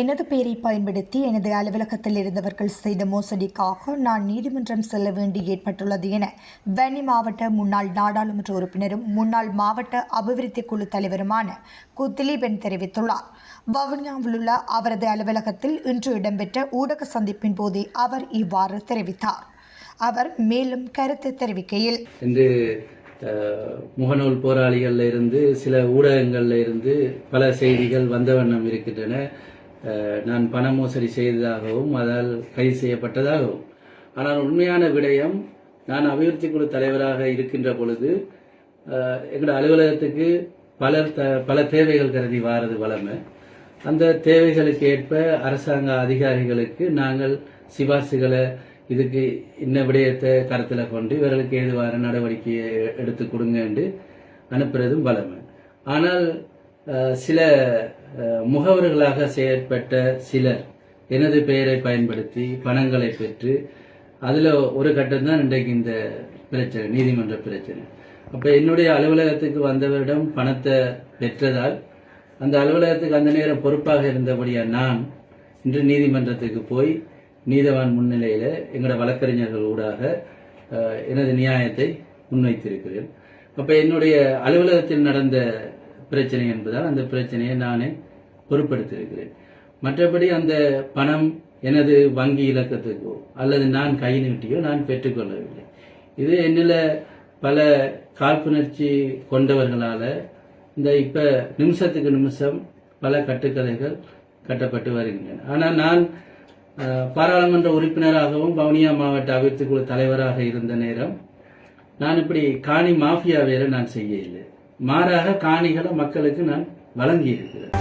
எனது பெயரை பயன்படுத்தி எனது அலுவலகத்தில் இருந்தவர்கள் செய்த மோசடிக்காக நான் நீதிமன்றம் செல்ல வேண்டி ஏற்பட்டுள்ளது என வன்னி மாவட்ட முன்னாள் நாடாளுமன்ற உறுப்பினரும் முன்னாள் மாவட்ட அபிவிருத்தி குழு தலைவருமான கு திலீபன் தெரிவித்துள்ளார். வவுனியாவில் உள்ள அவரது அலுவலகத்தில் இன்று இடம்பெற்ற ஊடக சந்திப்பின் போதே அவர் இவ்வாறு தெரிவித்தார். அவர் மேலும் கருத்து தெரிவிக்கையில் முகநூல் போராளிகளில் இருந்து சில ஊடகங்களில் இருந்து பல செய்திகள் வந்த வண்ணம் இருக்கின்றன. நான் பண மோசடி செய்ததாகவும் அதால் கைது செய்யப்பட்டதாகவும். ஆனால் உண்மையான விடயம் நான் அபிவிருத்தி குழு தலைவராக இருக்கின்ற பொழுது எங்களோட அலுவலகத்துக்கு பலர் த பல தேவைகள் கருதி வாரது வளமை அந்த தேவைகளுக்கு ஏற்ப அரசாங்க அதிகாரிகளுக்கு நாங்கள் சிபாசுகளை இதுக்கு இன்ன விடயத்தை கருத்தில் கொண்டு இவர்களுக்கு ஏதுவான நடவடிக்கையை எடுத்து கொடுங்க என்று அனுப்புறதும் வளமை ஆனால் சில முகவர்களாக செயற்பட்ட சிலர் எனது பெயரை பயன்படுத்தி பணங்களை பெற்று அதில் ஒரு கட்டம் தான் இன்றைக்கு இந்த பிரச்சனை நீதிமன்ற பிரச்சனை. அப்போ என்னுடைய அலுவலகத்துக்கு வந்தவரிடம் பணத்தை பெற்றதால் அந்த அலுவலகத்துக்கு அந்த நேரம் பொறுப்பாக இருந்தபடியா நான் இன்று நீதிமன்றத்துக்கு போய் நீதவான் முன்னிலையில் எங்களோட வழக்கறிஞர்கள் ஊடாக எனது நியாயத்தை முன்வைத்திருக்கிறேன். அப்போ என்னுடைய அலுவலகத்தில் நடந்த பிரச்சனை என்பதால் அந்த பிரச்சனையை நானே பொருட்படுத்தியிருக்கிறேன். மற்றபடி அந்த பணம் எனது வங்கி இலக்கத்துக்கோ அல்லது நான் கை நீட்டியோ நான் பெற்றுக்கொள்ளவில்லை. இது என்னில் பல காழ்ப்புணர்ச்சி கொண்டவர்களால் இந்த இப்போ நிமிஷத்துக்கு நிமிஷம் பல கட்டுக்கதைகள் கட்டப்பட்டு வருகின்றன. ஆனால் நான் பாராளுமன்ற உறுப்பினராகவும் வவுனியா மாவட்ட அபிவிருத்தி குழு தலைவராக இருந்த நேரம் நான் இப்படி காணி மாஃபியா வேலை நான் செய்ய இல்லை மாறாக காணிகளை மக்களுக்கு நான் வழங்கியிருக்கிறேன்.